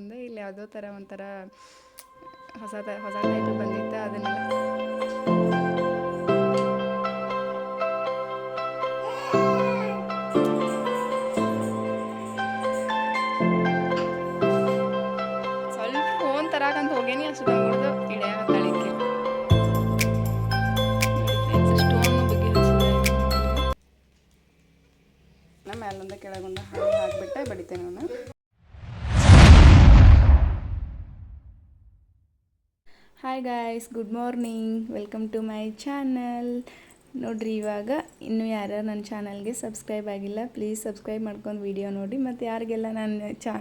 ಅಂತಂದು ಇಲ್ಲಿ ಯಾವುದೋ ಥರ ಒಂಥರ ಹೊಸ ಹೊಸ ಟೈಪ್ ಬಂದಿತ್ತು. ಅದನ್ನೆಲ್ಲ hi guys good morning welcome to my channel ನೋಡ್ರಿ, ಇವಾಗ ಇನ್ನೂ ಯಾರ್ಯಾರು ನನ್ನ ಚಾನಲ್ಗೆ ಸಬ್ಸ್ಕ್ರೈಬ್ ಆಗಿಲ್ಲ ಪ್ಲೀಸ್ ಸಬ್ಸ್ಕ್ರೈಬ್ ಮಾಡ್ಕೊಂಡು ವಿಡಿಯೋ ನೋಡಿ. ಮತ್ತು ಯಾರಿಗೆಲ್ಲ ನನ್ನ ಚಾ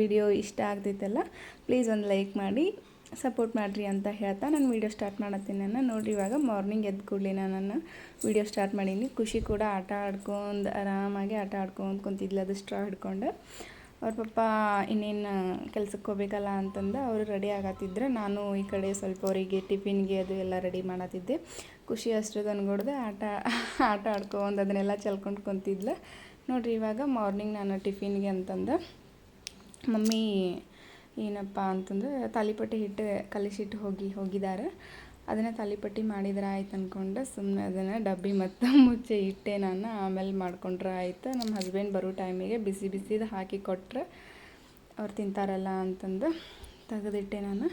ವಿಡಿಯೋ ಇಷ್ಟ ಆಗ್ತೈತಲ್ಲ ಪ್ಲೀಸ್ ಒಂದು ಲೈಕ್ ಮಾಡಿ ಸಪೋರ್ಟ್ ಮಾಡಿರಿ ಅಂತ ಹೇಳ್ತಾ ನಾನು ವೀಡಿಯೋ ಸ್ಟಾರ್ಟ್ ಮಾಡತ್ತೀನಿ ನಾನು ನೋಡ್ರಿ, ಇವಾಗ ಮಾರ್ನಿಂಗ್ ಎದ್ದು ಕೂಡಲಿ ನಾನು ವೀಡಿಯೋ ಸ್ಟಾರ್ಟ್ ಮಾಡೀನಿ. ಖುಷಿ ಕೂಡ ಆಟ ಆಡ್ಕೊಂಡು, ಆರಾಮಾಗಿ ಆಟ ಆಡ್ಕೊಂಡು ಕುಂತಿದ್ಲು, ಅದು ಸ್ಟ್ರಾ ಹಿಡ್ಕೊಂಡು. ಅವ್ರ ಪಪ್ಪ ಇನ್ನೇನು ಕೆಲ್ಸಕ್ಕೆ ಹೋಗ್ಬೇಕಲ್ಲ ಅಂತಂದು ಅವರು ರೆಡಿ ಆಗತ್ತಿದ್ರು ನಾನು ಈ ಕಡೆ ಸ್ವಲ್ಪ ಅವರಿಗೆ ಟಿಫಿನ್ಗೆ ಅದು ಎಲ್ಲ ರೆಡಿ ಮಾಡತ್ತಿದ್ದೆ. ಖುಷಿ ಅಷ್ಟು ತಂದ್ಕೊಡ್ದೆ ಆಟ ಆಟ ಆಡ್ಕೊಂಡು ಅದನ್ನೆಲ್ಲ ಚಲ್ಕೊಂಡು ಕುಂತಿದ್ಲು. ನೋಡಿರಿ ಇವಾಗ ಮಾರ್ನಿಂಗ್ ನಾನು ಟಿಫಿನ್ಗೆ ಅಂತಂದು ಮಮ್ಮಿ ಏನಪ್ಪ ಅಂತಂದ್ರೆ ತಾಲಿಪಟ್ಟಿ ಹಿಟ್ಟು ಕಲಿಸಿಟ್ಟು ಹೋಗಿ ಹೋಗಿದ್ದಾರೆ ಅದನ್ನು ತಾಲಿಪಟ್ಟಿ ಮಾಡಿದ್ರೆ ಆಯ್ತು ಅಂದ್ಕೊಂಡು ಸುಮ್ಮನೆ ಅದನ್ನು ಡಬ್ಬಿ ಮತ್ತು ಮುಚ್ಚಿ ಇಟ್ಟೆ ನಾನು. ಆಮೇಲೆ ಮಾಡ್ಕೊಂಡ್ರೆ ಆಯ್ತು. ನಮ್ಮ ಹಸ್ಬೆಂಡ್ ಬರೋ ಟೈಮಿಗೆ ಬಿಸಿ ಬಿಸಿದು ಹಾಕಿ ಕೊಟ್ಟರೆ ಅವ್ರು ತಿಂತಾರಲ್ಲ ಅಂತಂದು ತೆಗೆದಿಟ್ಟೆ ನಾನು.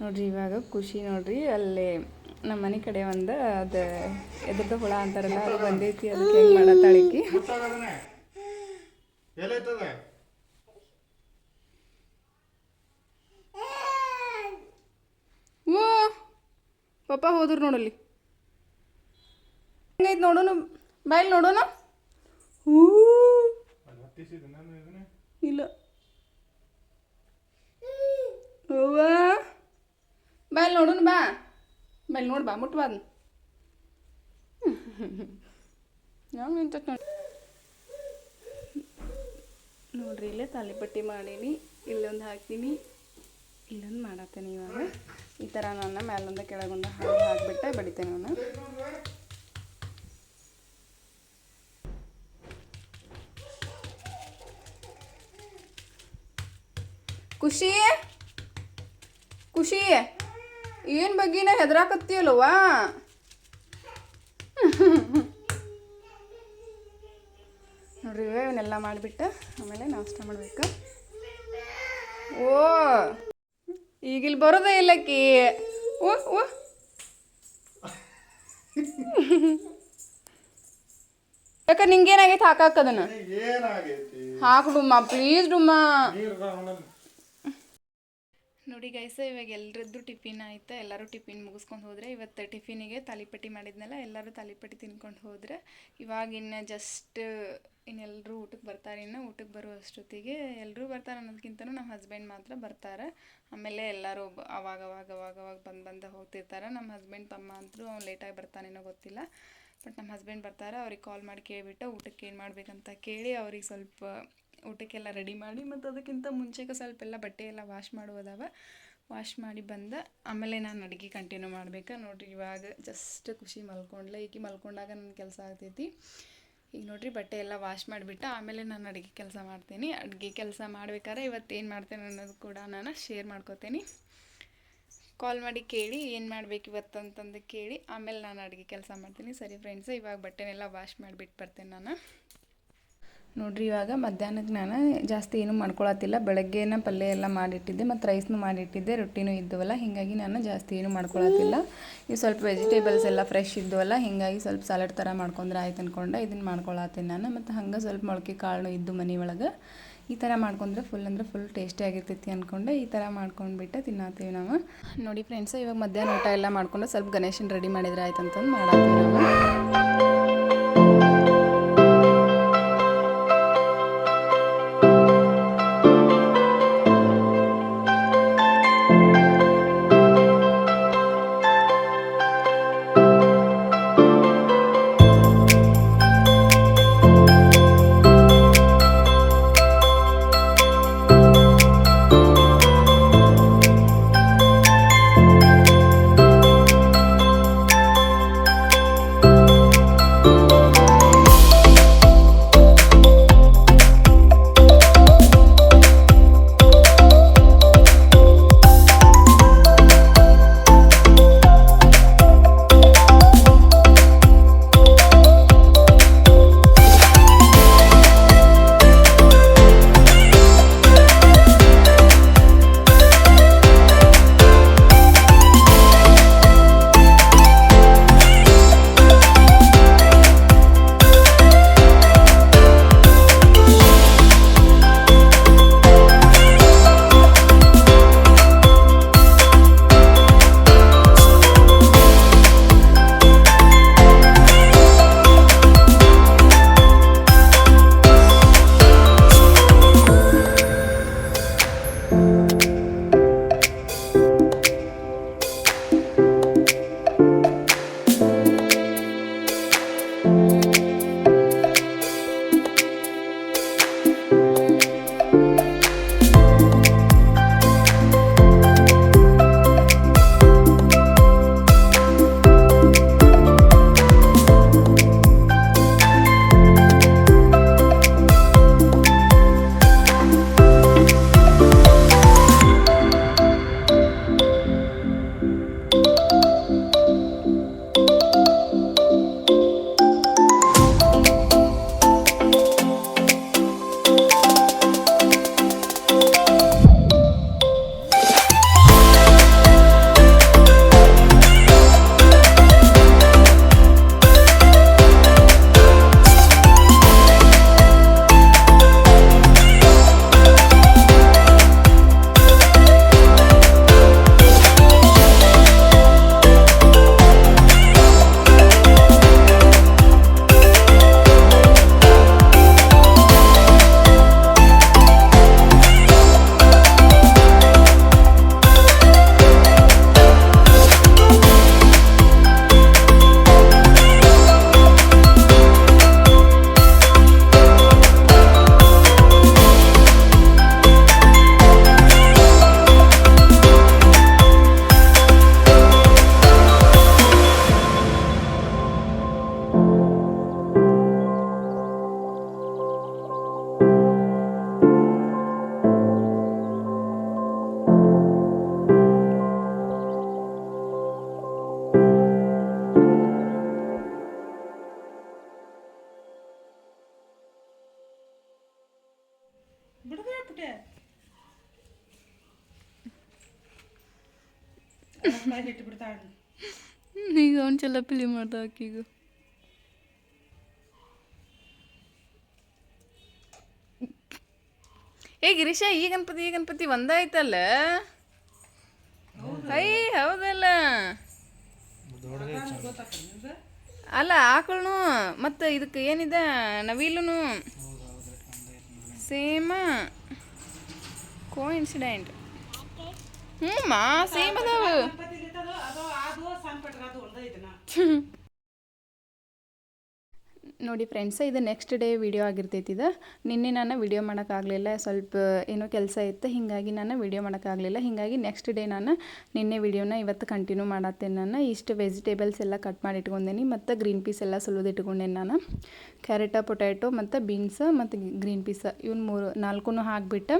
ನೋಡ್ರಿ ಇವಾಗ ಖುಷಿ ನೋಡ್ರಿ. ಅಲ್ಲಿ ನಮ್ಮ ಮನೆ ಕಡೆ ಒಂದು ಅದು ಎದ್ರದ್ದು ಹುಳ ಅಂತಾರಲ್ಲ, ಅದು ಬಂದೈತಿ. ಅದಕ್ಕೆ ಮಾಡತ್ತಾಳಿಕಿ ಎಲ್ಲೈತದ ಓ ಪಪ್ಪ ಹೋದ್ರು ನೋಡಲ್ಲಿ. ಹೆಂಗೈತೆ ನೋಡೋಣ ಬಾಯಲ್ಲಿ ನೋಡೋಣ ಹೂ. ಇಲ್ಲ. ಬಾಯಲ್ಲಿ ನೋಡೋಣ ಬಾ. ಬಾಯಲ್ಲಿ ನೋಡು ಬಾ ಮುಟ್ಬಾ ಅದನ್ನ ಯಾವ ನಿಂತ ನೋಡಿ? ನೋಡ್ರಿ, ಇಲ್ಲೇ ತಾಲಿಪಟ್ಟಿ ಮಾಡೀನಿ. ಇಲ್ಲೊಂದು ಹಾಕ್ತೀನಿ. ಇಲ್ಲೊಂದು ಮಾಡತ್ತೇನೆ ಇವಾಗ. ಈ ಥರ ನಾನು ಮ್ಯಾಲೊಂದ ಕೆಳಗೊಂದು ಹಾಗೆ ಹಾಕ್ಬಿಟ್ಟೆ, ಬಡಿತೇನೆ ನಾನು. ಖುಷಿ? ಖುಷಿ? ಏನು ಬಗ್ಗಿನ ಹೆದರಾಕತ್ತೀಯಲ್ವಾ ನೋಡ್ರಿ ಇವನ್ನೆಲ್ಲ ಮಾಡಿಬಿಟ್ಟು ಆಮೇಲೆ ನಾಷ್ಟ ಮಾಡ್ಬೇಕು. ಓ! ಈಗಿಲ್ಲಿ ಬರೋದೇ ಇಲ್ಲಕ್ಕಿ ಓ ಓ ಯಾಕ ನಿಂಗೇನಾಗೈತೆ ಹಾಕಾಕದನ್ನ ಏನಾಗೈತಿ? ಹಾಕು ಡುಮ್ಮ. ಪ್ಲೀಸ್ ಡುಮ್ಮ ನೋಡಿ ಗೈಸ ಇವಾಗ ಎಲ್ಲರದ್ದು ಟಿಫಿನ್ ಆಯ್ತಾ? ಎಲ್ಲರೂ ಟಿಫಿನ್ ಮುಗಿಸ್ಕೊಂಡು ಹೋದರೆ ಇವತ್ತು ಟಿಫಿನಿಗೆ ತಾಲಿಪಟ್ಟಿ ಮಾಡಿದ್ನಲ್ಲ ಎಲ್ಲರೂ ತಾಲಿಪಟ್ಟಿ ತಿನ್ಕೊಂಡು ಹೋದ್ರೆ ಇವಾಗ ಇನ್ನು ಜಸ್ಟ್ ಇನ್ನೆಲ್ಲರೂ ಊಟಕ್ಕೆ ಬರ್ತಾರೆ ಇನ್ನು ಊಟಕ್ಕೆ ಬರೋ ಅಷ್ಟೊತ್ತಿಗೆ ಎಲ್ಲರೂ ಬರ್ತಾರೆ ಅನ್ನೋದಕ್ಕಿಂತನೂ ನಮ್ಮ ಹಸ್ಬೆಂಡ್ ಮಾತ್ರ ಬರ್ತಾರೆ. ಆಮೇಲೆ ಎಲ್ಲರೂ ಅವಾಗ ಅವಾಗ ಅವಾಗ ಅವಾಗ ಬಂದು ಬಂದು ಹೋಗ್ತಿರ್ತಾರೆ. ನಮ್ಮ ಹಸ್ಬೆಂಡ್ ತಮ್ಮ ಅಂತೂ ಅವ್ನು ಲೇಟಾಗಿ ಬರ್ತಾನೇನೋ ಗೊತ್ತಿಲ್ಲ. ಬಟ್ ನಮ್ಮ ಹಸ್ಬೆಂಡ್ ಬರ್ತಾರೆ, ಅವ್ರಿಗೆ ಕಾಲ್ ಮಾಡಿ ಕೇಳಿಬಿಟ್ಟು ಊಟಕ್ಕೆ ಏನು ಮಾಡಬೇಕಂತ ಕೇಳಿ ಅವ್ರಿಗೆ ಸ್ವಲ್ಪ ಊಟಕ್ಕೆಲ್ಲ ರೆಡಿ ಮಾಡಿ ಮತ್ತು ಅದಕ್ಕಿಂತ ಮುಂಚೆಗೆ ಸ್ವಲ್ಪ ಎಲ್ಲ ಬಟ್ಟೆ ಎಲ್ಲ ವಾಶ್ ಮಾಡುವುದವ. ವಾಶ್ ಮಾಡಿ ಬಂದ, ಆಮೇಲೆ ನಾನು ಅಡುಗೆ ಕಂಟಿನ್ಯೂ ಮಾಡ್ಬೇಕು. ನೋಡಿರಿ ಇವಾಗ ಜಸ್ಟ್ ಖುಷಿ ಮಲ್ಕೊಂಡ್ಲೆ. ಈಕಿ ಮಲ್ಕೊಂಡಾಗ ನನ್ನ ಕೆಲಸ ಆಗ್ತೈತಿ. ಈಗ ನೋಡ್ರಿ ಬಟ್ಟೆ ಎಲ್ಲ ವಾಶ್ ಮಾಡಿಬಿಟ್ಟು ಆಮೇಲೆ ನಾನು ಅಡುಗೆ ಕೆಲಸ ಮಾಡ್ತೀನಿ. ಅಡುಗೆ ಕೆಲಸ ಮಾಡ್ಬೇಕಾದ್ರೆ ಇವತ್ತು ಏನು ಮಾಡ್ತೇನೆ ಅನ್ನೋದು ಕೂಡ ನಾನು ಶೇರ್ ಮಾಡ್ಕೋತೀನಿ. ಕಾಲ್ ಮಾಡಿ ಕೇಳಿ ಏನು ಮಾಡ್ಬೇಕು ಇವತ್ತು ಅಂತಂದು ಕೇಳಿ ಆಮೇಲೆ ನಾನು ಅಡುಗೆ ಕೆಲಸ ಮಾಡ್ತೀನಿ. ಸರಿ ಫ್ರೆಂಡ್ಸ್ ಇವಾಗ ಬಟ್ಟೆನೆಲ್ಲ ವಾಶ್ ಮಾಡಿಬಿಟ್ಟು ಬರ್ತೇನೆ ನಾನು. ನೋಡ್ರಿ, ಇವಾಗ ಮಧ್ಯಾಹ್ನಕ್ಕೆ ನಾನು ಜಾಸ್ತಿ ಏನೂ ಮಾಡ್ಕೊಳತ್ತಿಲ್ಲ. ಬೆಳಗ್ಗೆನ ಪಲ್ಯ ಎಲ್ಲ ಮಾಡಿಟ್ಟಿದ್ದೆ, ಮತ್ತು ರೈಸ್ನು ಮಾಡಿಟ್ಟಿದ್ದೆ, ರೊಟ್ಟಿನೂ ಇದ್ದವಲ್ಲ, ಹೀಗಾಗಿ ನಾನು ಜಾಸ್ತಿ ಏನೂ ಮಾಡ್ಕೊಳತ್ತಿಲ್ಲ. ಈ ಸ್ವಲ್ಪ ವೆಜಿಟೇಬಲ್ಸ್ ಎಲ್ಲ ಫ್ರೆಶ್ ಇದ್ದವಲ್ಲ, ಹೀಗಾಗಿ ಸ್ವಲ್ಪ ಸಲಾಡ್ ಥರ ಮಾಡ್ಕೊಂಡ್ರೆ ಆಯ್ತು ಅಂದ್ಕೊಂಡೆ ಇದನ್ನು ಮಾಡ್ಕೊಳತ್ತೀನಿ ನಾನು. ಮತ್ತು ಹಂಗೆ ಸ್ವಲ್ಪ ಮೊಳಕೆ ಕಾಳು ಇದ್ದು ಮನೆ ಒಳಗೆ, ಈ ಥರ ಮಾಡ್ಕೊಂಡ್ರೆ ಫುಲ್ ಅಂದರೆ ಫುಲ್ ಟೇಸ್ಟಿ ಆಗಿರ್ತೈತಿ ಅಂದ್ಕೊಂಡೆ ಈ ಥರ ಮಾಡ್ಕೊಂಡ್ಬಿಟ್ಟು ತಿನ್ನತ್ತೀವಿ ನಾವು. ನೋಡಿ ಫ್ರೆಂಡ್ಸ್ ಇವಾಗ ಮಧ್ಯಾಹ್ನ ಊಟ ಎಲ್ಲ ಮಾಡ್ಕೊಂಡು ಸ್ವಲ್ಪ ಗಣೇಶನ ರೆಡಿ ಮಾಡಿದ್ರೆ ಆಯ್ತು ಅಂತಂದು ಮಾಡತ್ತೀವಿ ನಾವು. ಬಿಟ್ಟೆ ಈಗ ಅವ್ನು ಚೆಲ್ಲ ಪಿಲಿ ಮಾಡ್ದ ಆಕೀಗ. ಏ ಗಿರೀಶ ಈ ಗಣಪತಿ ಈ ಗಣಪತಿ ಒಂದಾಯ್ತಲ್ಲ? ಐ ಹೌದಲ್ಲ? ಅಲ್ಲ ಆಕಳು ಮತ್ತು ಇದಕ್ಕೆ ಏನಿದೆ ನವಿಲು ಸೇಮ. ಕೋ ಇನ್ಸಿಡೆಂಟ್ ಹ್ಞೂ ಮಾ ಸೇಮ್ ಅದಾವ. ನೋಡಿ ಫ್ರೆಂಡ್ಸ್ ಇದು ನೆಕ್ಸ್ಟ್ ಡೇ ವಿಡಿಯೋ ಆಗಿರ್ತೈತಿ ಇದು. ನಿನ್ನೆ ನಾನು ವಿಡಿಯೋ ಮಾಡೋಕ್ಕಾಗಲಿಲ್ಲ ಸ್ವಲ್ಪ ಏನೋ ಕೆಲಸ ಇತ್ತು ಹೀಗಾಗಿ ನಾನು ವಿಡಿಯೋ ಮಾಡೋಕ್ಕಾಗಲಿಲ್ಲ. ಹೀಗಾಗಿ ನೆಕ್ಸ್ಟ್ ಡೇ ನಾನು ನಿನ್ನೆ ವಿಡಿಯೋನ ಇವತ್ತು ಕಂಟಿನ್ಯೂ ಮಾಡತ್ತೇನೆ ನಾನು. ಇಷ್ಟು ವೆಜಿಟೇಬಲ್ಸ್ ಎಲ್ಲ ಕಟ್ ಮಾಡಿ ಇಟ್ಕೊಂಡೇನಿ ಮತ್ತು ಗ್ರೀನ್ ಪೀಸ್ ಎಲ್ಲ ಸುಲಿದು ಇಟ್ಕೊಂಡೇನಿ ನಾನು. ಕ್ಯಾರೆಟ ಪೊಟ್ಯಾಟೊ ಮತ್ತು ಬೀನ್ಸ್ ಮತ್ತು ಗ್ರೀನ್ ಪೀಸ್ ಇವ್ನು ಮೂರು ನಾಲ್ಕು ಹಾಕ್ಬಿಟ್ಟು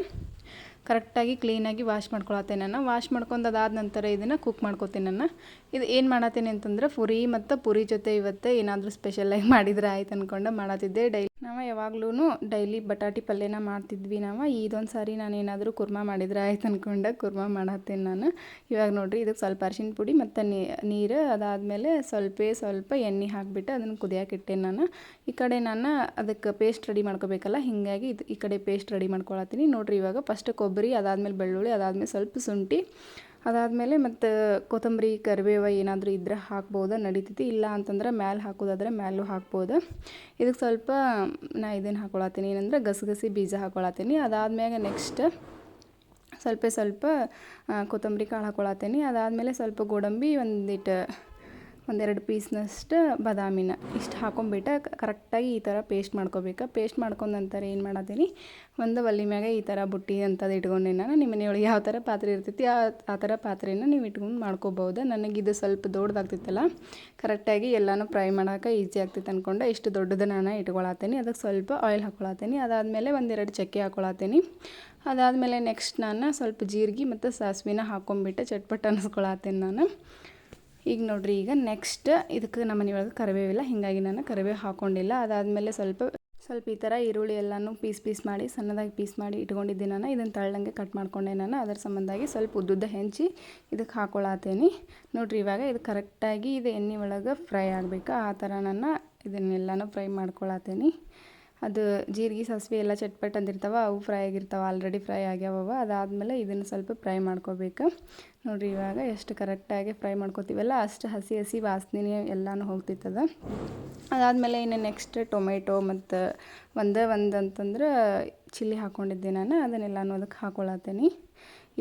ಕರೆಕ್ಟಾಗಿ ಕ್ಲೀನಾಗಿ ವಾಶ್ ಮಾಡ್ಕೊಳತ್ತೇನೆ ನಾನು. ವಾಶ್ ಮಾಡ್ಕೊಂಡು ಅದಾದ ನಂತರ ಇದನ್ನು ಕುಕ್ ಮಾಡ್ಕೊತೀನಿ ನಾನು. ಇದು ಏನು ಮಾಡತ್ತೀನಿ ಅಂತಂದ್ರೆ ಪುರಿ ಮತ್ತು ಪುರಿ ಜೊತೆ ಇವತ್ತೇ ಏನಾದರೂ ಸ್ಪೆಷಲಾಗಿ ಮಾಡಿದ್ರೆ ಆಯ್ತು ಅಂದ್ಕೊಂಡು ಮಾಡತ್ತಿದ್ದೆ. ಡೈಲಿ ನಾವು ಯಾವಾಗ್ಲೂ ಡೈಲಿ ಬಟಾಟಿ ಪಲ್ಯನ ಮಾಡ್ತಿದ್ವಿ ನಾವು. ಇದೊಂದು ಸಾರಿ ನಾನು ಕುರ್ಮ ಮಾಡಿದ್ರೆ ಆಯ್ತು ಅಂದ್ಕೊಂಡೆ ಕುರ್ಮ ಮಾಡತ್ತೇನೆ ನಾನು. ಇವಾಗ ನೋಡಿರಿ ಇದಕ್ಕೆ ಸ್ವಲ್ಪ ಅರಿಶಿನ ಪುಡಿ ಮತ್ತು ನೀರು ಅದಾದಮೇಲೆ ಸ್ವಲ್ಪ ಸ್ವಲ್ಪ ಎಣ್ಣೆ ಹಾಕಿಬಿಟ್ಟು ಅದನ್ನು ಕುದಿಯೋಕೆ ಇಟ್ಟೇನೆ ನಾನು. ಈ ಕಡೆ ನಾನು ಅದಕ್ಕೆ ಪೇಸ್ಟ್ ರೆಡಿ ಮಾಡ್ಕೋಬೇಕಲ್ಲ, ಹೀಗಾಗಿ ಇದು ಈ ಕಡೆ ಪೇಸ್ಟ್ ರೆಡಿ ಮಾಡ್ಕೊಳತ್ತೀನಿ. ನೋಡಿರಿ ಇವಾಗ ಫಸ್ಟ್ ಕೊಬ್ಬರಿ, ಅದಾದಮೇಲೆ ಬೆಳ್ಳುಳ್ಳಿ, ಅದಾದಮೇಲೆ ಸ್ವಲ್ಪ ಶುಂಠಿ ಅದಾದಮೇಲೆ ಮತ್ತು ಕೊತ್ತಂಬರಿ, ಕರಿಬೇವು ಏನಾದರೂ ಇದ್ದರೆ ಹಾಕ್ಬೋದು, ನಡೀತೈತಿ. ಇಲ್ಲ ಅಂತಂದ್ರೆ ಮ್ಯಾಲೆ ಹಾಕೋದಾದ್ರೆ ಮ್ಯಾಲೂ ಹಾಕ್ಬೋದು. ಇದಕ್ಕೆ ಸ್ವಲ್ಪ ನಾ ಇದನ್ನು ಹಾಕೊಳತ್ತೀನಿ. ಏನಂದ್ರೆ ಗಸಗಸಿ ಬೀಜ ಹಾಕೊಳತ್ತೀನಿ. ಅದಾದ್ಮ್ಯಾಗ ನೆಕ್ಸ್ಟ್ ಸ್ವಲ್ಪ ಸ್ವಲ್ಪ ಕೊತ್ತಂಬರಿ ಕಾಳು ಹಾಕೊಳತ್ತೀನಿ. ಅದಾದಮೇಲೆ ಸ್ವಲ್ಪ ಗೋಡಂಬಿ ಒಂದಿಟ್ಟು ಒಂದೆರಡು ಪೀಸ್ನಷ್ಟು ಬಾದಾಮಿನ ಇಷ್ಟು ಹಾಕೊಂಬಿಟ್ಟು ಕರೆಕ್ಟಾಗಿ ಈ ಥರ ಪೇಸ್ಟ್ ಮಾಡ್ಕೋಬೇಕು. ಪೇಸ್ಟ್ ಮಾಡ್ಕೊಂಡು ನಂತರ ಏನು ಮಾಡತ್ತೀನಿ ಒಂದು ಒಲೆ ಮ್ಯಾಗ ಈ ಥರ ಬುಟ್ಟಿ ಅಂಥದ್ದು ಇಟ್ಕೊಂಡೆ ನಾನು. ನಿಮ್ಮ ಮನೆಯೊಳಗೆ ಯಾವ ಥರ ಪಾತ್ರೆ ಇರ್ತೈತಿ, ಆ ಆ ಥರ ಪಾತ್ರೆನ ನೀವು ಇಟ್ಕೊಂಡು ಮಾಡ್ಕೋಬೋದು. ನನಗಿದು ಸ್ವಲ್ಪ ದೊಡ್ಡದಾಗ್ತಿತ್ತಲ್ಲ, ಕರೆಕ್ಟಾಗಿ ಎಲ್ಲನೂ ಫ್ರೈ ಮಾಡೋಕೆ ಈಸಿ ಆಗ್ತಿತ್ತು ಅಂದ್ಕೊಂಡು ಇಷ್ಟು ದೊಡ್ಡದು ನಾನು ಇಟ್ಕೊಳತ್ತೀನಿ ಅದಕ್ಕೆ ಸ್ವಲ್ಪ ಆಯಿಲ್ ಹಾಕೊಳತ್ತೀನಿ ಅದಾದಮೇಲೆ ಒಂದೆರಡು ಚಕ್ಕೆ ಹಾಕೊಳತ್ತೀನಿ ಅದಾದಮೇಲೆ ನೆಕ್ಸ್ಟ್ ನಾನು ಸ್ವಲ್ಪ ಜೀರಿಗೆ ಮತ್ತು ಸಾಸಿವೆನ ಹಾಕೊಂಡ್ಬಿಟ್ಟು ಚಟ್ಪಟ್ ಅನ್ನಿಸ್ಕೊಳತ್ತೀನಿ ನಾನು. ಈಗ ನೋಡ್ರಿ, ಈಗ ನೆಕ್ಸ್ಟ್ ಇದಕ್ಕೆ ನಮ್ಮ ಮನೆಯೊಳಗೆ ಕರಿಬೇವಿಲ್ಲ, ಹೀಗಾಗಿ ನಾನು ಕರಿಬೇವು ಹಾಕ್ಕೊಂಡಿಲ್ಲ ಅದಾದಮೇಲೆ ಸ್ವಲ್ಪ ಸ್ವಲ್ಪ ಈ ಥರ ಈರುಳ್ಳಿ ಎಲ್ಲನೂ ಪೀಸ್ ಪೀಸ್ ಮಾಡಿ, ಸಣ್ಣದಾಗಿ ಪೀಸ್ ಮಾಡಿ ಇಟ್ಕೊಂಡಿದ್ದೆ ನಾನು. ಇದನ್ನು ತಳ್ಳಂಗೆ ಕಟ್ ಮಾಡ್ಕೊಂಡೆ ನಾನು. ಅದರ ಸಂಬಂಧಾಗಿ ಸ್ವಲ್ಪ ಉದ್ದುದ್ದ ಹೆಂಚಿ ಇದಕ್ಕೆ ಹಾಕೊಳತ್ತೇನಿ. ನೋಡ್ರಿ, ಇವಾಗ ಇದು ಕರೆಕ್ಟಾಗಿ ಇದು ಎಣ್ಣೆ ಒಳಗೆ ಫ್ರೈ ಆಗಬೇಕು. ಆ ಥರ ನಾನು ಇದನ್ನೆಲ್ಲನೂ ಫ್ರೈ ಮಾಡ್ಕೊಳತ್ತೇನಿ. ಅದು ಜೀರಿಗೆ, ಸಾಸಿವೆ ಎಲ್ಲ ಚಟ್ಪಟ್ ಅಂದಿರ್ತಾವ, ಅವು ಫ್ರೈ ಆಗಿರ್ತಾವೆ ಆಲ್ರೆಡಿ ಫ್ರೈ ಆಗ್ಯಾವವ. ಅದಾದಮೇಲೆ ಇದನ್ನು ಸ್ವಲ್ಪ ಫ್ರೈ ಮಾಡ್ಕೋಬೇಕು. ನೋಡಿರಿ ಇವಾಗ ಎಷ್ಟು ಕರೆಕ್ಟಾಗಿ ಫ್ರೈ ಮಾಡ್ಕೋತೀವಲ್ಲ, ಅಷ್ಟು ಹಸಿ ಹಸಿ ವಾಸನೆ ಎಲ್ಲಾನು ಹೋಗ್ತಿತ್ತದ. ಅದಾದಮೇಲೆ ಇನ್ನು ನೆಕ್ಸ್ಟ್ ಟೊಮೆಟೊ ಮತ್ತು ಒಂದೇ ಒಂದು ಅಂತಂದ್ರೆ ಚಿಲ್ಲಿ ಹಾಕ್ಕೊಂಡಿದ್ದೆ ನಾನು, ಅದನ್ನೆಲ್ಲನೂ ಅದಕ್ಕೆ ಹಾಕೊಳತ್ತೇನೆ.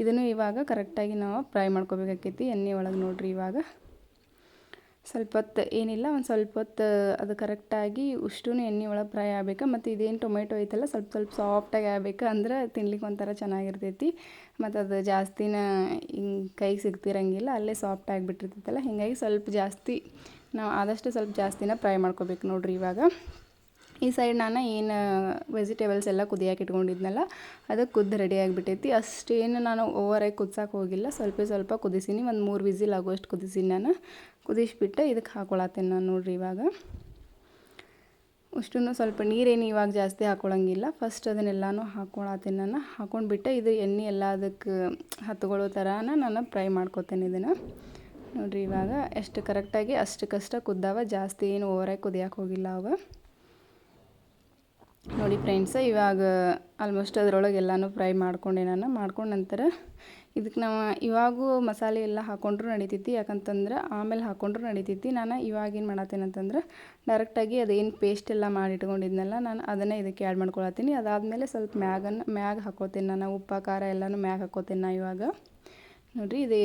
ಇದನ್ನು ಇವಾಗ ಕರೆಕ್ಟಾಗಿ ನಾವು ಫ್ರೈ ಮಾಡ್ಕೋಬೇಕಾಕೈತಿ ಎಣ್ಣೆ ಒಳಗೆ ನೋಡಿರಿ ಇವಾಗ. ಸ್ವಲ್ಪ ಹೊತ್ತು ಏನಿಲ್ಲ, ಒಂದು ಸ್ವಲ್ಪ ಹೊತ್ತು ಅದು ಕರೆಕ್ಟಾಗಿ ಉಷ್ಟು ಎಣ್ಣೆ ಒಳಗೆ ಫ್ರೈ ಆಗ್ಬೇಕು. ಮತ್ತು ಇದೇನು ಟೊಮೆಟೊ ಐತಲ್ಲ, ಸ್ವಲ್ಪ ಸ್ವಲ್ಪ ಸಾಫ್ಟಾಗಿ ಆಗ್ಬೇಕು ಅಂದ್ರೆ ತಿನ್ಲಿಕ್ಕೆ ಒಂಥರ ಚೆನ್ನಾಗಿರ್ತೈತಿ. ಮತ್ತು ಅದು ಜಾಸ್ತಿನ ಹಿಂಗೆ ಕೈಗೆ ಸಿಗ್ತಿರಂಗಿಲ್ಲ, ಅಲ್ಲೇ ಸಾಫ್ಟ್ ಆಗಿಬಿಟ್ಟಿರ್ತೈತಲ್ಲ. ಹೀಗಾಗಿ ಸ್ವಲ್ಪ ಜಾಸ್ತಿ, ನಾವು ಆದಷ್ಟು ಸ್ವಲ್ಪ ಜಾಸ್ತಿನ ಫ್ರೈ ಮಾಡ್ಕೋಬೇಕು ನೋಡ್ರಿ ಇವಾಗ. ಈ ಸೈಡ್ ನಾನು ಏನು ವೆಜಿಟೇಬಲ್ಸ್ ಎಲ್ಲ ಕುದಿಯಾಕೆ ಇಟ್ಕೊಂಡಿದ್ನಲ್ಲ ಅದು ಕುದ್ದು ರೆಡಿ ಆಗಿಬಿಟ್ಟೈತಿ. ಅಷ್ಟೇನು ನಾನು ಓವರಾಗಿ ಕುದ್ಸೋಕೆ ಹೋಗಿಲ್ಲ. ಸ್ವಲ್ಪ ಸ್ವಲ್ಪ ಕುದಿಸೀನಿ. ಒಂದು ಮೂರು ವಿಸಿಲ್ ಆಗುವಷ್ಟು ಕುದಿಸೀನಿ ನಾನು. ಕುದಿಸ್ಬಿಟ್ಟು ಇದಕ್ಕೆ ಹಾಕೊಳತ್ತೇನೆ ನಾನು ನೋಡ್ರಿ ಇವಾಗ. ಅಷ್ಟೂ ಸ್ವಲ್ಪ ನೀರೇನು ಇವಾಗ ಜಾಸ್ತಿ ಹಾಕೊಳಂಗಿಲ್ಲ. ಫಸ್ಟ್ ಅದನ್ನೆಲ್ಲನೂ ಹಾಕೊಳತ್ತೇನೆ ನಾನು. ಹಾಕೊಂಡ್ಬಿಟ್ಟು ಇದು ಎಣ್ಣೆ ಎಲ್ಲ ಅದಕ್ಕೆ ಹತ್ಕೊಳ್ಳೋ ಥರನ ನಾನು ಫ್ರೈ ಮಾಡ್ಕೊತೇನೆ ಇದನ್ನು. ನೋಡಿರಿ ಇವಾಗ ಎಷ್ಟು ಕರೆಕ್ಟಾಗಿ ಅಷ್ಟಕ್ಕಷ್ಟ ಕುದ್ದಾವ. ಜಾಸ್ತಿ ಏನು ಓವರಾಗಿ ಕುದಿಯಕ್ಕೆ ಹೋಗಿಲ್ಲ ಅವ. ನೋಡಿ ಫ್ರೆಂಡ್ಸ್ ಇವಾಗ ಆಲ್ಮೋಸ್ಟ್ ಅದರೊಳಗೆ ಎಲ್ಲನೂ ಫ್ರೈ ಮಾಡ್ಕೊಂಡೆ ನಾನು. ಮಾಡ್ಕೊಂಡ ನಂತರ ಇದಕ್ಕೆ ನಾವು ಇವಾಗೂ ಮಸಾಲೆ ಎಲ್ಲ ಹಾಕೊಂಡ್ರು ನಡಿತೈತಿ. ಯಾಕಂತಂದ್ರೆ ಆಮೇಲೆ ಹಾಕೊಂಡ್ರು ನಡಿತೈತಿ. ನಾನು ಇವಾಗ ಏನು ಮಾಡತ್ತೇನೆ ಅಂತಂದ್ರೆ ಡೈರೆಕ್ಟಾಗಿ ಅದೇನು ಪೇಸ್ಟ್ ಎಲ್ಲ ಮಾಡಿ ಇಟ್ಕೊಂಡಿದ್ನಲ್ಲ, ನಾನು ಅದನ್ನೇ ಇದಕ್ಕೆ ಆ್ಯಡ್ ಮಾಡ್ಕೊಳತ್ತೀನಿ ಅದಾದಮೇಲೆ ಸ್ವಲ್ಪ ಮ್ಯಾಗನ್ನು ಮ್ಯಾಗ್ ಹಾಕೋತೀನಿ ನಾನು. ಉಪ್ಪು, ಖಾರ ಎಲ್ಲನೂ ಮ್ಯಾಗ್ ಹಾಕೋತೀನಿ ನಾ ಇವಾಗ. ನೋಡಿರಿ, ಇದೇ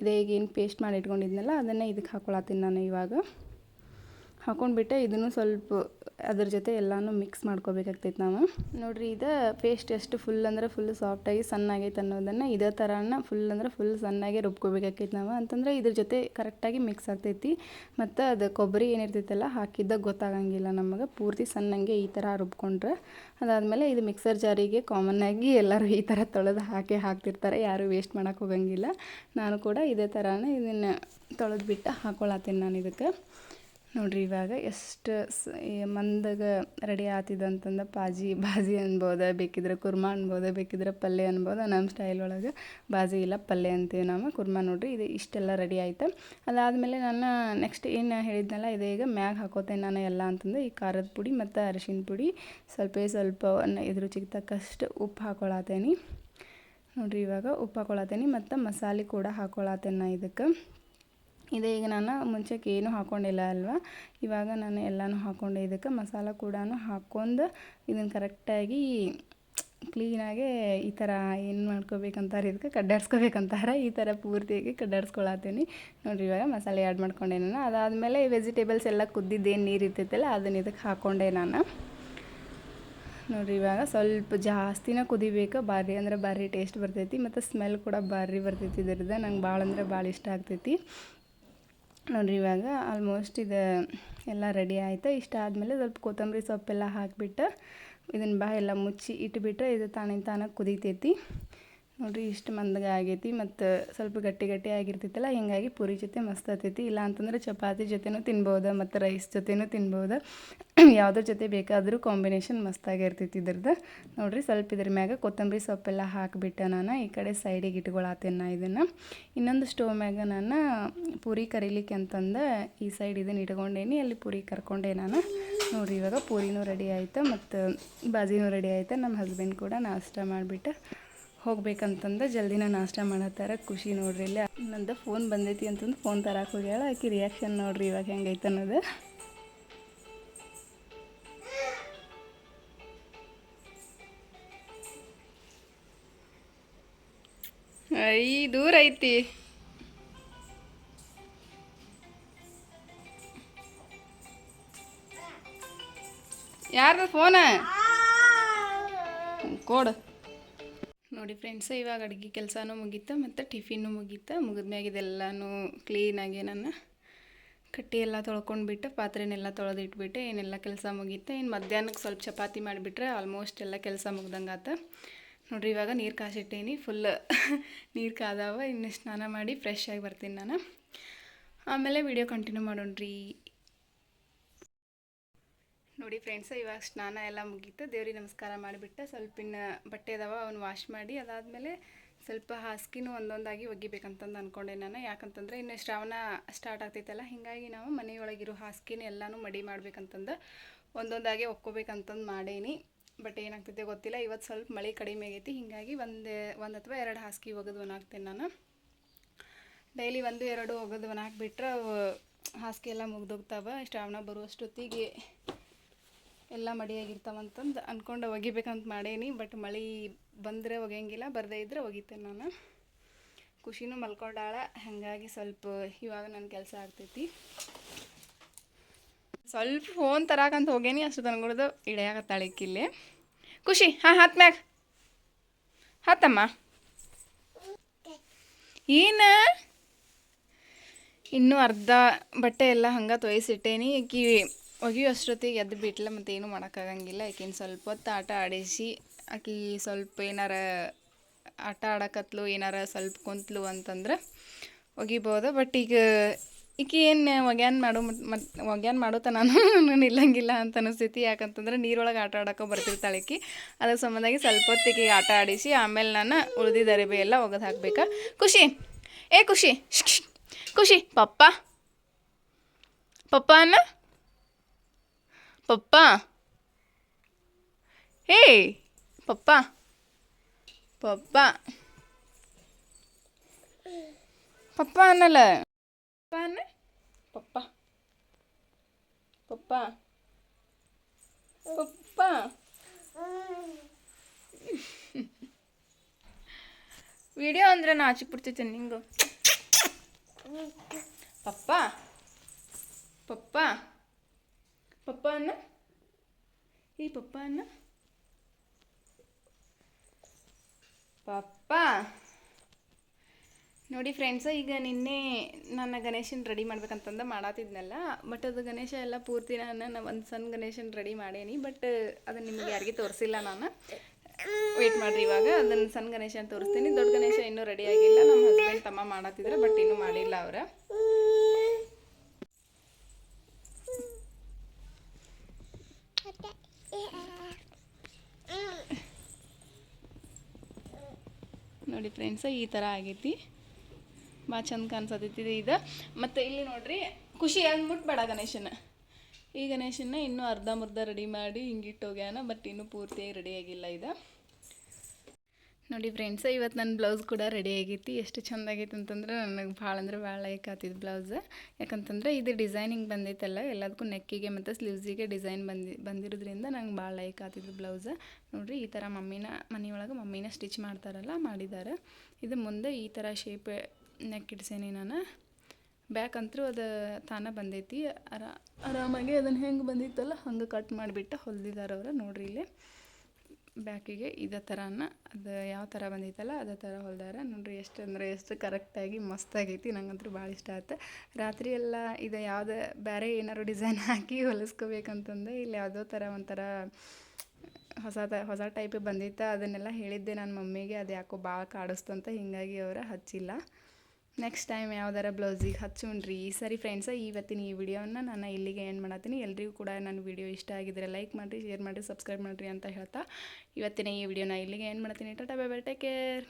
ಇದೇ ಈಗ ಏನು ಪೇಸ್ಟ್ ಮಾಡಿ ಇಟ್ಕೊಂಡಿದ್ನಲ್ಲ, ಅದನ್ನೇ ಇದಕ್ಕೆ ಹಾಕೊಳತ್ತೀನಿ ನಾನು ಇವಾಗ. ಹಾಕೊಂಡ್ಬಿಟ್ಟೆ, ಇದನ್ನು ಸ್ವಲ್ಪ ಅದ್ರ ಜೊತೆ ಎಲ್ಲಾನು ಮಿಕ್ಸ್ ಮಾಡ್ಕೋಬೇಕಾಗ್ತೈತೆ ನಾವು. ನೋಡ್ರಿ, ಇದು ಪೇಸ್ಟ್ ಎಷ್ಟು ಫುಲ್ ಅಂದ್ರೆ ಫುಲ್ ಸಾಫ್ಟಾಗಿ ಸಣ್ಣಾಗೈತೆ ಅನ್ನೋದನ್ನು ಇದೇ ಥರನ ಫುಲ್ ಅಂದ್ರೆ ಫುಲ್ ಸಣ್ಣಾಗೆ ರುಬ್ಕೋಬೇಕಾಗ್ತೈತೆ ನಾವು. ಅಂತಂದ್ರೆ ಇದ್ರ ಜೊತೆ ಕರೆಕ್ಟಾಗಿ ಮಿಕ್ಸ್ ಆಗ್ತೈತಿ. ಮತ್ತು ಅದು ಕೊಬ್ಬರಿ ಏನಿರ್ತೈತಲ್ಲ, ಹಾಕಿದ್ದ ಗೊತ್ತಾಗಂಗಿಲ್ಲ ನಮಗೆ. ಪೂರ್ತಿ ಸಣ್ಣಂಗೆ ಈ ಥರ ರುಬ್ಕೊಂಡ್ರೆ. ಅದಾದಮೇಲೆ ಇದು ಮಿಕ್ಸರ್ ಜಾರಿಗೆ ಕಾಮನ್ನಾಗಿ ಎಲ್ಲರೂ ಈ ಥರ ತೊಳೆದು ಹಾಕಿ ಹಾಕ್ತಿರ್ತಾರೆ. ಯಾರೂ ವೇಸ್ಟ್ ಮಾಡೋಕೆ ಹೋಗಂಗಿಲ್ಲ. ನಾನು ಕೂಡ ಇದೇ ಥರನೇ ಇದನ್ನು ತೊಳೆದ್ಬಿಟ್ಟು ಹಾಕೊಳತ್ತೀನಿ ನಾನು ಇದಕ್ಕೆ. ನೋಡ್ರಿ ಇವಾಗ ಎಷ್ಟು ಸ್- ರೆಡಿ ಆತಿದಂತಂದ್ರೆ ಪಾಜಿ, ಬಾಜಿ ಅನ್ಬೋದು, ಬೇಕಿದ್ರೆ ಕುರ್ಮಾ ಅನ್ಬೋದು, ಬೇಕಿದ್ರೆ ಪಲ್ಯ ಅನ್ಬೋದು ನಮ್ಮ ಸ್ಟೈಲ್ ಒಳಗೆ ಬಾಜಿ ಇಲ್ಲ ಪಲ್ಯ ಅಂತೀವಿ ನಾವು, ಕುರ್ಮಾ ನೋಡ್ರಿ ಇದು ಇಷ್ಟೆಲ್ಲ ರೆಡಿ ಆಯ್ತು. ಅದಾದಮೇಲೆ ನಾನು ನೆಕ್ಸ್ಟ್ ಏನು ಹೇಳಿದ್ನಲ್ಲ, ಇದೆ ಈಗ ಮ್ಯಾಗ ಹಾಕೋತೇನೆ ನಾನು ಎಲ್ಲ ಅಂತಂದು, ಈ ಖಾರದ ಪುಡಿ ಮತ್ತು ಅರಿಶಿನ ಪುಡಿ, ಸ್ವಲ್ಪ ಸ್ವಲ್ಪ ಎದುರು ರುಚಿಗೆ ಉಪ್ಪು ಹಾಕೊಳತೇನಿ. ನೋಡ್ರಿ ಇವಾಗ ಉಪ್ಪು ಹಾಕೊಳತೇನಿ ಮತ್ತು ಮಸಾಲೆ ಕೂಡ ಹಾಕೊಳತೇನೆ ನಾ ಇದಕ್ಕೆ. ಇದೆ, ಈಗ ನಾನು ಮುಂಚೆಗೆ ಏನೂ ಹಾಕ್ಕೊಂಡಿಲ್ಲ ಅಲ್ವಾ? ಇವಾಗ ನಾನು ಎಲ್ಲನೂ ಹಾಕ್ಕೊಂಡೆ ಇದಕ್ಕೆ ಮಸಾಲ ಕೂಡ ಹಾಕ್ಕೊಂಡು ಇದನ್ನು ಕರೆಕ್ಟಾಗಿ ಕ್ಲೀನಾಗೆ ಈ ಥರ ಏನು ಮಾಡ್ಕೋಬೇಕಂತಾರೆ ಇದಕ್ಕೆ ಕಡ್ಡಾಡ್ಸ್ಕೋಬೇಕಂತಾರೆ, ಈ ಥರ ಪೂರ್ತಿಯಾಗಿ ಕಡ್ಡಾಡ್ಸ್ಕೊಳತ್ತೀನಿ ನೋಡಿರಿ, ಇವಾಗ ಮಸಾಲೆ ಆ್ಯಡ್ ಮಾಡ್ಕೊಂಡೆ ನಾನು. ಅದಾದಮೇಲೆ ವೆಜಿಟೇಬಲ್ಸ್ ಎಲ್ಲ ಕುದ್ದಿದ್ದೇನು ನೀರು ಇರ್ತೈತಲ್ಲ ಅದನ್ನ ಇದಕ್ಕೆ ಹಾಕ್ಕೊಂಡೆ ನಾನು. ನೋಡಿರಿ, ಇವಾಗ ಸ್ವಲ್ಪ ಜಾಸ್ತಿನ ಕುದಿಬೇಕು. ಭಾರಿ ಅಂದ್ರೆ ಭಾರಿ ಟೇಸ್ಟ್ ಬರ್ತೈತಿ, ಮತ್ತು ಸ್ಮೆಲ್ ಕೂಡ ಭಾರಿ ಬರ್ತೈತಿ ಇದ್ರದ್ದು. ನಂಗೆ ಭಾಳ ಅಂದ್ರೆ ಭಾಳ ಇಷ್ಟ ಆಗ್ತೈತಿ. ನೋಡಿರಿ, ಇವಾಗ ಆಲ್ಮೋಸ್ಟ್ ಇದು ಎಲ್ಲ ರೆಡಿ ಆಯಿತು. ಇಷ್ಟ ಆದಮೇಲೆ ಸ್ವಲ್ಪ ಕೊತ್ತಂಬರಿ ಸೊಪ್ಪೆಲ್ಲ ಹಾಕಿಬಿಟ್ಟು ಇದನ್ನು ಬಾ ಎಲ್ಲ ಮುಚ್ಚಿ ಇಟ್ಬಿಟ್ರೆ ಇದು ತಾನೇ ತಾನಾಗಿ ಕುದೀತೈತಿ. ನೋಡಿರಿ, ಇಷ್ಟು ಮಂದಗೆ ಆಗೈತಿ ಮತ್ತು ಸ್ವಲ್ಪ ಗಟ್ಟಿ ಗಟ್ಟಿ ಆಗಿರ್ತೈತಲ್ಲ ಹಿಂಗಾಗಿ ಪೂರಿ ಜೊತೆ ಮಸ್ತ್ ಆಗ್ತೈತಿ. ಇಲ್ಲ ಅಂತಂದ್ರೆ ಚಪಾತಿ ಜೊತೆನೂ ತಿನ್ಬೋದು, ಮತ್ತು ರೈಸ್ ಜೊತೆನೂ ತಿನ್ಬೋದು. ಯಾವುದ್ರ ಜೊತೆ ಬೇಕಾದರೂ ಕಾಂಬಿನೇಷನ್ ಮಸ್ತಾಗಿರ್ತೈತಿ ಇದ್ರದ್ದು. ನೋಡಿರಿ, ಸ್ವಲ್ಪ ಇದ್ರ ಮ್ಯಾಗ ಕೊತ್ತಂಬರಿ ಸೊಪ್ಪೆಲ್ಲ ಹಾಕಿಬಿಟ್ಟೆ ನಾನು ಈ ಕಡೆ ಸೈಡಿಗೆ ಇಟ್ಕೊಳತ್ತೇನೆ ನಾ ಇದನ್ನು. ಇನ್ನೊಂದು ಸ್ಟೋವ್ ಮ್ಯಾಗ ನಾನು ಪೂರಿ ಕರೀಲಿಕ್ಕೆ ಅಂತಂದು ಈ ಸೈಡ್ ಇದನ್ನು ಇಟ್ಕೊಂಡೇನಿ, ಅಲ್ಲಿ ಪೂರಿ ಕರ್ಕೊಂಡೆ ನಾನು. ನೋಡಿರಿ, ಇವಾಗ ಪೂರಿನೂ ರೆಡಿ ಆಯಿತು, ಮತ್ತು ಬಾಜಿನೂ ರೆಡಿ ಆಯಿತು. ನಮ್ಮ ಹಸ್ಬೆಂಡ್ ಕೂಡ ನಾಷ್ಟ ಮಾಡಿಬಿಟ್ಟು ಹೋಗ್ಬೇಕಂತಂದು ಜಲ್ದಿನ ನಾಷ್ಟ ಮಾಡತ್ತಾರ. ಖುಷಿ ನೋಡ್ರಿ ಇಲ್ಲಿ. ನಂದು ಫೋನ್ ಬಂದೈತಿ ಅಂತಂದು ಫೋನ್ ತರಕ್ಕೆ ಹೋಗ್ಯಾಳ. ಆಕಿ ರಿಯಾಕ್ಷನ್ ನೋಡ್ರಿ ಇವಾಗ ಹೆಂಗೈತೆ ಅನ್ನೋದು. ಐ ದೂರ ಐತಿ. ಯಾರ್ದು ಫೋನ ಕೊಡು. ನೋಡಿ ಫ್ರೆಂಡ್ಸ್ ಇವಾಗ ಅಡುಗೆ ಕೆಲಸನೂ ಮುಗೀತು ಮತ್ತು ಟಿಫಿನ್ನು ಮುಗೀತು. ಮುಗಿದ್ಮ್ಯಾಗ ಇದೆಲ್ಲನೂ ಕ್ಲೀನಾಗಿ ನಾನು ಕಟ್ಟಿ ಎಲ್ಲ ತೊಳ್ಕೊಂಡ್ಬಿಟ್ಟು, ಪಾತ್ರೆನೆಲ್ಲ ತೊಳೆದಿಟ್ಬಿಟ್ಟು, ಏನೆಲ್ಲ ಕೆಲಸ ಮುಗೀತು. ಇನ್ನು ಮಧ್ಯಾಹ್ನಕ್ಕೆ ಸ್ವಲ್ಪ ಚಪಾತಿ ಮಾಡಿಬಿಟ್ರೆ ಆಲ್ಮೋಸ್ಟ್ ಎಲ್ಲ ಕೆಲಸ ಮುಗ್ದಂಗೆ ಆತ. ನೋಡಿರಿ, ಇವಾಗ ನೀರು ಕಾಸಿಟ್ಟೀನಿ. ಫುಲ್ ನೀರು ಕಾದಾವ. ಇನ್ನು ಸ್ನಾನ ಮಾಡಿ ಫ್ರೆಶ್ ಆಗಿ ಬರ್ತೀನಿ ನಾನು. ಆಮೇಲೆ ವಿಡಿಯೋ ಕಂಟಿನ್ಯೂ ಮಾಡೋಣ್ರಿ. ನೋಡಿ ಫ್ರೆಂಡ್ಸ್ ಇವಾಗ ಸ್ನಾನ ಎಲ್ಲ ಮುಗೀತು. ದೇವ್ರಿಗೆ ನಮಸ್ಕಾರ ಮಾಡಿಬಿಟ್ಟು ಸ್ವಲ್ಪ ಇನ್ನು ಬಟ್ಟೆ ಅದಾವ, ಅವ್ನು ವಾಶ್ ಮಾಡಿ, ಅದಾದಮೇಲೆ ಸ್ವಲ್ಪ ಹಾಸಿಗೆನೂ ಒಂದೊಂದಾಗಿ ಒಗಿಬೇಕಂತಂದು ಅಂದ್ಕೊಂಡೆ ನಾನು. ಯಾಕಂತಂದ್ರೆ ಇನ್ನು ಶ್ರಾವಣ ಸ್ಟಾರ್ಟ್ ಆಗ್ತೈತಲ್ಲ, ಹೀಗಾಗಿ ನಾವು ಮನೆಯೊಳಗಿರೋ ಹಾಸಿಗೆನ ಎಲ್ಲನೂ ಮಡಿ ಮಾಡ್ಬೇಕಂತಂದು ಒಂದೊಂದಾಗಿ ಒಕ್ಕೋಬೇಕಂತಂದು ಮಾಡೇನಿ. ಬಟ್ ಏನಾಗ್ತೈತೆ ಗೊತ್ತಿಲ್ಲ ಇವತ್ತು ಸ್ವಲ್ಪ ಮಳೆ ಕಡಿಮೆ ಆಗೈತಿ, ಹೀಗಾಗಿ ಒಂದು ಒಂದು ಅಥವಾ ಎರಡು ಹಾಸಿಗೆ ಒಗೆದು ಒಣಾಗ್ತೇನೆ ನಾನು. ಡೈಲಿ ಒಂದು ಎರಡು ಒಗೆದು ಒಣಾಕ್ಬಿಟ್ರೆ ಹಾಸಿಗೆ ಎಲ್ಲ ಮುಗ್ದೋಗ್ತಾವ, ಶ್ರಾವಣ ಬರುವಷ್ಟೊತ್ತಿಗೆ ಎಲ್ಲ ಮಡಿಯಾಗಿರ್ತಾವಂತಂದು ಅಂದ್ಕೊಂಡು ಒಗಿಬೇಕಂತ ಮಾಡೇನಿ ಬಟ್ ಮಳೆ ಬಂದರೆ ಒಗೆಯಂಗಿಲ್ಲ, ಬರದೇ ಇದ್ದರೆ ಒಗಿತೇನೆ ನಾನು. ಖುಷಿನೂ ಮಲ್ಕೊಂಡಾಳ ಹಾಗಾಗಿ ಸ್ವಲ್ಪ ಇವಾಗ ನನ್ನ ಕೆಲಸ ಆಗ್ತೈತಿ. ಸ್ವಲ್ಪ ಫೋನ್ ತರಕಂತ ಹೋಗೇನಿ, ಅಷ್ಟು ತನಗಡ್ದು ಇಳಿಯಾಕತ್ತಾಳೆ ಇಕ್ಕಿಲ್ಲಿ. ಖುಷಿ, ಹಾಂ, ಹತ್ ಮ್ಯಾಗ. ಹತ್ತಮ್ಮ ಏನ? ಇನ್ನೂ ಅರ್ಧ ಬಟ್ಟೆ ಎಲ್ಲ ಹಂಗೆ ತೊಯ್ಸಿಟ್ಟೇನಿ ಆಕಿ ಒಗಿಯೋ ಅಷ್ಟೊತ್ತಿಗೆ ಎದ್ದು ಬಿಟ್ಲ ಮತ್ತು ಏನೂ ಮಾಡೋಕ್ಕಾಗಂಗಿಲ್ಲ. ಆಕಿನ ಸ್ವಲ್ಪ ಹೊತ್ತು ಆಟ ಆಡಿಸಿ, ಆಕಿ ಸ್ವಲ್ಪ ಏನಾರ ಆಟ ಆಡಕತ್ಲು, ಏನಾರ ಸ್ವಲ್ಪ ಕುಂತ್ಲು ಅಂತಂದ್ರೆ ಒಗಿಬೋದು. ಬಟ್ ಈಗ ಈಕೆ ಏನು ಒಗ್ಯಾನ್ ಮಾಡು ಮತ್ತು ಒಗ್ಯಾನ್ ಮಾಡೋತ ನಾನು ನಿಲ್ಲಂಗಿಲ್ಲ ಅಂತ ಅನಿಸ್ತೈತಿ. ಯಾಕಂತಂದ್ರೆ ನೀರೊಳಗೆ ಆಟ ಆಡೋಕೆ ಬರ್ತಿರ್ತಾಳೆ ಆಕಿ ಅದ್ರ ಸಂಬಂಧಾಗಿ ಸ್ವಲ್ಪ ಹೊತ್ತಿಗೆ ಆಟ ಆಡಿಸಿ, ಆಮೇಲೆ ನಾನು ಉಳಿದಿದ್ದ ಅರಿಬೆ ಎಲ್ಲ ಒಗೆದು ಹಾಕ್ಬೇಕಾ? ಖುಷಿ. ಏ ಖುಷಿ. ಖುಷಿ. ಪಪ್ಪ. ಪಪ್ಪ ಅನ್ನ ಪಪ್ಪ ಹೇ ಪಪ್ಪ ಪಪ್ಪ ಪಪ್ಪ ಅನ್ನಲ್ಲ ಪಪ್ಪ ಅನ್ನ ಪಪ್ಪ ಪಪ್ಪ ಪಪ್ಪ ವಿಡಿಯೋ ಅಂದ್ರೆ ನಾಚಿಕ್ ಬಿಡ್ತೈತೆ ನಿಂಗು ಪಪ್ಪ ಪಪ್ಪ ಪಪ್ಪ ಅನ್ನ ಈ ಪಪ್ಪ ಅನ್ನ ಪಪ್ಪ! ನೋಡಿ ಫ್ರೆಂಡ್ಸ ಈಗ ನಿನ್ನೆ ನನ್ನ ಗಣೇಶನ ರೆಡಿ ಮಾಡ್ಬೇಕಂತಂದು ಮಾಡಾತಿದ್ನಲ್ಲ ಬಟ್ ಅದು ಗಣೇಶ ಎಲ್ಲ ಪೂರ್ತಿ ನಾನು ನಾ ಒಂದು ಸಣ್ಣ ಗಣೇಶನ ರೆಡಿ ಮಾಡೇನಿ ಬಟ್ ಅದನ್ನು ನಿಮ್ಗೆ ಯಾರಿಗೆ ತೋರಿಸಿಲ್ಲ ನಾನು. ವೇಟ್ ಮಾಡಿರಿ ಇವಾಗ ಅದನ್ನು ಸಣ್ಣ ಗಣೇಶ ತೋರಿಸ್ತೀನಿ. ದೊಡ್ಡ ಗಣೇಶ ಇನ್ನೂ ರೆಡಿ ಆಗಿಲ್ಲ ನಮ್ಮ ಹಸ್ಬೆಂಡ್ ತಮ್ಮ ಮಾಡತ್ತಿದ್ರೆ ಬಟ್ ಇನ್ನೂ ಮಾಡಿಲ್ಲ ಅವ್ರು ನೋಡಿ ಫ್ರೆಂಡ್ಸ ಈ ಥರ ಆಗೈತಿ. ಭಾಳ ಚಂದ ಕಾಣಿಸತೈತಿ ಇದು ಮತ್ತು ಇಲ್ಲಿ ನೋಡ್ರಿ, ಖುಷಿ ಅಂದ್ಬಿಟ್ಟು ಮುಟ್ಬೇಡ ಗಣೇಶನ. ಈ ಗಣೇಶನ ಇನ್ನೂ ಅರ್ಧ ಮುರ್ಧ ರೆಡಿ ಮಾಡಿ ಹಿಂಗಿಟ್ಟು ಹೋಗ್ಯಾನ ಬಟ್ ಇನ್ನೂ ಪೂರ್ತಿಯಾಗಿ ರೆಡಿ ಆಗಿಲ್ಲ ಇದು. ನೋಡಿ ಫ್ರೆಂಡ್ಸ್ ಇವತ್ತು ನನ್ನ ಬ್ಲೌಸ್ ಕೂಡ ರೆಡಿ ಆಗೈತಿ. ಎಷ್ಟು ಚಂದ ಆಗೈತೆ ಅಂತಂದ್ರೆ ನನಗೆ ಭಾಳ ಅಂದ್ರೆ ಭಾಳ ಲೈಕ್ ಆತಿದ್ದು ಬ್ಲೌಸ್ ಯಾಕಂತಂದ್ರೆ ಇದು ಡಿಸೈನಿಂಗ್ ಬಂದೈತಲ್ಲ, ಎಲ್ಲದಕ್ಕೂ ನೆಕ್ಕಿಗೆ ಮತ್ತು ಸ್ಲೀವ್ಸಿಗೆ ಡಿಸೈನ್ ಬಂದಿ, ಬಂದಿರೋದ್ರಿಂದ ನಂಗೆ ಭಾಳ ಲೈಕ್ ಆತಿದ್ದು ಬ್ಲೌಸ್ ನೋಡಿರಿ, ಈ ಥರ ಮಮ್ಮಿನ, ಮನೆಯೊಳಗೆ ಮಮ್ಮಿನ ಸ್ಟಿಚ್ ಮಾಡ್ತಾರಲ್ಲ ಮಾಡಿದ್ದಾರೆ ಇದು ಮುಂದೆ ಈ ಥರ ಶೇಪ್ ನೆಕ್ ಇಡ್ಸೇನಿ ನಾನು. ಬ್ಯಾಕ್ ಅಂತೂ ಅದು ತಾನ ಬಂದೈತಿ. ಅರಾ, ಆರಾಮಾಗಿ ಅದನ್ನು ಹೆಂಗೆ ಬಂದಿತ್ತಲ್ಲ, ಹಂಗೆ ಕಟ್ ಮಾಡಿಬಿಟ್ಟು ಹೊಲ್ದಿದ್ದಾರೆ ಅವರು. ನೋಡ್ರಿ ಇಲ್ಲಿ. ಬ್ಯಾಕಿಗೆ ಇದೇ ಥರನ ಅದು ಯಾವ ಥರ ಬಂದೈತಲ್ಲ ಅದೇ ಥರ ಹೊಲ್ದಾರ. ನೋಡ್ರಿ ಎಷ್ಟು ಅಂದರೆ ಎಷ್ಟು ಕರೆಕ್ಟಾಗಿ ಮಸ್ತಾಗೈತಿ ನನಗಂತೂ ಭಾಳ ಇಷ್ಟ ಆಯ್ತು ರಾತ್ರಿ ಎಲ್ಲ ಇದು ಯಾವುದೇ ಬೇರೆ ಏನಾರು ಡಿಸೈನ್ ಹಾಕಿ ಹೊಲಿಸ್ಕೋಬೇಕಂತಂದು ಇಲ್ಲಿ ಯಾವುದೋ ಥರ ಒಂಥರ ಹೊಸ ತ, ಹೊಸ ಟೈಪ್ ಬಂದಿತ್ತು ಅದನ್ನೆಲ್ಲ ಹೇಳಿದ್ದೆ ನನ್ನ ಮಮ್ಮಿಗೆ ಅದು ಯಾಕೋ ಭಾಳ ಕಾಡಿಸ್ತು ಅಂತ ಹೀಗಾಗಿ ಅವರ ಹಚ್ಚಿಲ್ಲ. ನೆಕ್ಸ್ಟ್ ಟೈಮ್ ಯಾವ್ದಾರ ಬ್ಲೌಸಿಗೆ ಈ ಸರಿ ಫ್ರೆಂಡ್ಸ ಇವತ್ತಿನ ಈ ವಿಡಿಯೋನ ನಾನು ಇಲ್ಲಿಗೆ ಏನು ಮಾಡತ್ತೀನಿ. ಎಲ್ರಿಗೂ ಕೂಡ ನನ್ನ ವಿಡಿಯೋ ಇಷ್ಟ ಆಗಿದ್ರೆ ಲೈಕ್ ಮಾಡಿರಿ ಶೇರ್ ಮಾಡಿರಿ ಸಬ್ಸ್ಕ್ರೈಬ್ ಮಾಡಿರಿ ಅಂತ ಹೇಳ್ತಾ ಇವತ್ತಿನ ಈ ವಿಡಿಯೋನ ಇಲ್ಲಿಗೆ ಏನು ಮಾಡ್ತೀನಿ tata bye bye take care